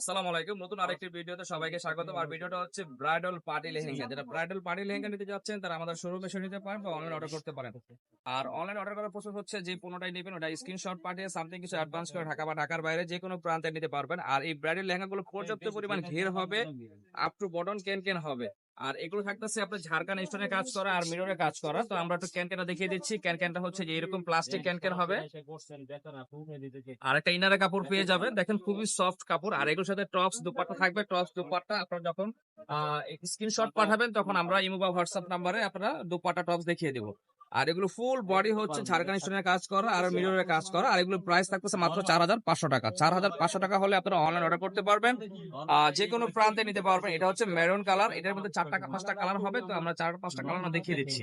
আসসালামু আলাইকুম। নতুন আরেকটি ভিডিওতে সবাইকে আর ভিডিওটা হচ্ছে ব্রাইডাল পার্টি লেহেঙ্গা। যেটা ব্রাইডাল পার্টি লেহেঙ্গা নিতে যাচ্ছেন তারা আমাদের শোরুমে এসে নিতে পারেন বা অনলাইন অর্ডার করতে পারেন। আর অনলাইন অর্ডার করার প্রসেস হচ্ছে যে পনেরোটাই নেবেন ওটা স্ক্রিনশট পাঠিয়ে সামথিং কিছু অ্যাডভান্স করে ঢাকা বা ঢাকার বাইরে যে কোনো প্রান্তে নিতে পারবেন। আর এই ব্রাইডাল লেহেঙ্গাগুলো পর্যাপ্ত পরিমাণ ঘের হবে আপ টু বটন কেন কেন হবে। আর এগুলো থাকতেছে আপনার ঝাড়খান্ড স্টোনে কাজ করা আর মিররে কাজ করা। তো আমরা একটু ক্যানকেনটা ক্যানটা দেখিয়ে দিচ্ছি। ক্যান ক্যানটা হচ্ছে যে এরকম প্লাস্টিক ক্যান ক্যান হবে। আর একটা ইনারে কাপড় পেয়ে যাবেন। দেখেন খুবই সফট কাপড়। আর এগুলোর সাথে টপস দুপাট্টা থাকবে টপস দুপাট্টা। আপনারা যখন স্ক্রিনশট পাঠাবেন তখন আমরা ইমো বা হোয়াটসঅ্যাপ নাম্বারে আপনারা দুপাট্টা টপস দেখিয়ে দেবো। আর এগুলো ফুল বডি হচ্ছে ঝাড়খানি স্টোনের কাজ করা আর মিররের কাজ করা। আর এগুলো প্রাইস থাকতেছে মাত্র চার হাজার পাঁচশো টাকা। চার হাজার পাঁচশো টাকা হলে আপনারা অনলাইন অর্ডার করতে পারবেন। যে কোনো প্রান্তে নিতে পারবেন। এটা হচ্ছে মেরুন কালার এটার মধ্যে চারটা পাঁচটা কালার হবে। তো আমরা চার পাঁচটা কালার দেখিয়ে দিচ্ছি।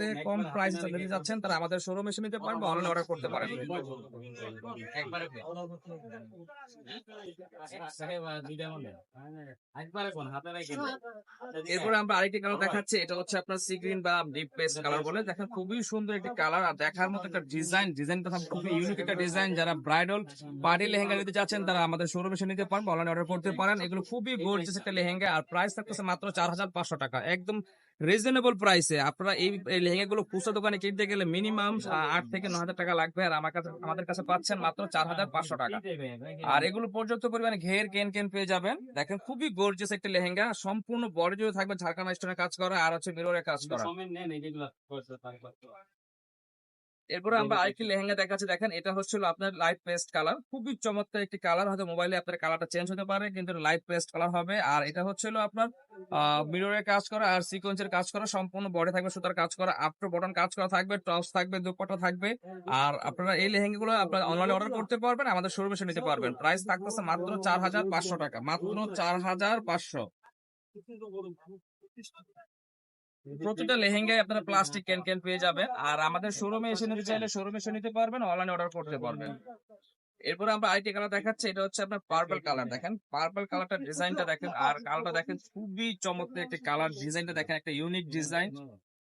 মধ্যে কম প্রাইস নিতে যাচ্ছেন তারা আমাদের শোরুম এসে নিতে পারেন বা অনলাইন অর্ডার করতে পারেন। এরপরে আমরা আরেকটি কালার দেখাচ্ছি এটা হচ্ছে আপনার সি গ্রিন বা ডিপ পেস্ট কালার বলে। দেখেন খুবই সুন্দর একটি কালার আর দেখার মতো একটা ডিজাইন ডিজাইনটা খুবই ইউনিক একটা ডিজাইন যারা ব্রাইডাল পার্টি লেহেঙ্গা নিতে যাচ্ছেন তারা আমাদের শোরুমে এসে নিতে পারেন অনলাইন অর্ডার করতে পারেন। এগুলো খুবই গর্জিয়াস একটা লেহেঙ্গা আর প্রাইস থাকতেছে মাত্র চার হাজার পাঁচশো টাকা। একদম রিজনেবল প্রাইসে আপনারা এই এই লেহেঙ্গাগুলো খুচরা দোকানে কিনতে গেলে মিনিমাম আট থেকে ন হাজার টাকা লাগবে। আর আমার কাছে আমাদের কাছে পাচ্ছেন মাত্র চার হাজার পাঁচশো টাকা। আর এগুলো পর্যাপ্ত পরিমাণে ঘের কেন কেন পেয়ে যাবেন। দেখেন খুবই গর্জিয়াস একটা লেহেঙ্গা। সম্পূর্ণ বড় জুড়ে থাকবে ঝাড়খান্ড স্টোনের কাজ করা আর হচ্ছে মিরোরে কাজ করা। এরপরে আমরা আরেকটি লেহেঙ্গা দেখাচ্ছি। দেখেন এটা হচ্ছিল আপনার লাইট পেস্ট কালার খুবই চমৎকার একটি কালার হয়তো মোবাইলে আপনার কালারটা চেঞ্জ হতে পারে কিন্তু লাইট পেস্ট কালার হবে। আর এটা হচ্ছিল আপনার মিররের কাজ করা আর সিকোয়েন্সের কাজ করা। সম্পূর্ণ বডি থাকবে সুতার কাজ করা। আফটার বটন কাজ করা থাকবে টপস থাকবে দুপাট্টা থাকবে। আর আপনারা এই লেহেঙ্গাগুলো আপনারা অনলাইনে অর্ডার করতে পারবেন আমাদের শোরুমে এসে নিতে পারবেন। প্রাইস থাকতেছে মাত্র চার হাজার পাঁচশো টাকা। মাত্র চার হাজার পাঁচশো। প্রতিটা লেহেঙ্গায় আপনারা প্লাস্টিক ক্যান ক্যান পেয়ে যাবেন। আর আমাদের শোরুমে এসে নিতে চাইলে শোরুমে এসে নিতে পারবেন অনলাইনে অর্ডার করতে পারবেন। এরপরে আমরা আইটি কালার দেখাচ্ছি এটা হচ্ছে আপনার পার্পল কালার দেখেন পার্পল কালারটা ডিজাইনটা দেখেন আর কালারটা দেখেন খুবই চমৎকার একটা কালার ডিজাইনটা দেখেন একটা ইউনিক ডিজাইন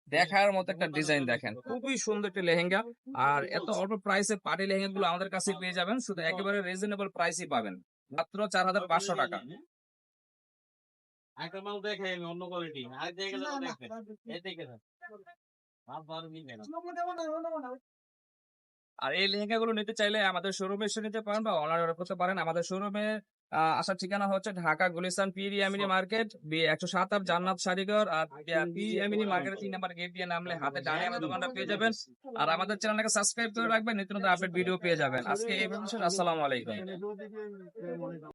দেখার মতো একটা ডিজাইন দেখেন খুবই সুন্দর একটা লেহেঙ্গা। আর এত অল্প প্রাইসে পার্টি লেহেঙ্গা গুলো আমাদের কাছে পেয়ে যাবেন শুধু একেবারে রিজনেবল প্রাইসই পাবেন। মাত্র চার হাজার পাঁচশো টাকা। একটা মাল দেখে আমি অন্য কোয়ালিটি আর দেখে গেলে দেখবে। এই দেখে পার আর এই লেহেঙ্গা গুলো নিতে চাইলে আমাদের শোরুমে এসে নিতে পারেন বা অনলাইন অর্ডার করতে পারেন। আমাদের শোরুমে আসার ঠিকানা হচ্ছে Dhaka Gulistan P Yamini market B একশো সাত আট জান্নাত শাড়িঘর আর পি ইয়ামিনী মার্কেটের তিন নাম্বার গেট দিয়ে নামলে হাতে ডানে আমাদের দোকানটা পেয়ে যাবেন। আর আমাদের চ্যানেলটাকে সাবস্ক্রাইব করে রাখবেন। নিত্য নতুন আপডেট ভিডিও পেয়ে যাবেন। আজকে এই আসসালামু আলাইকুম।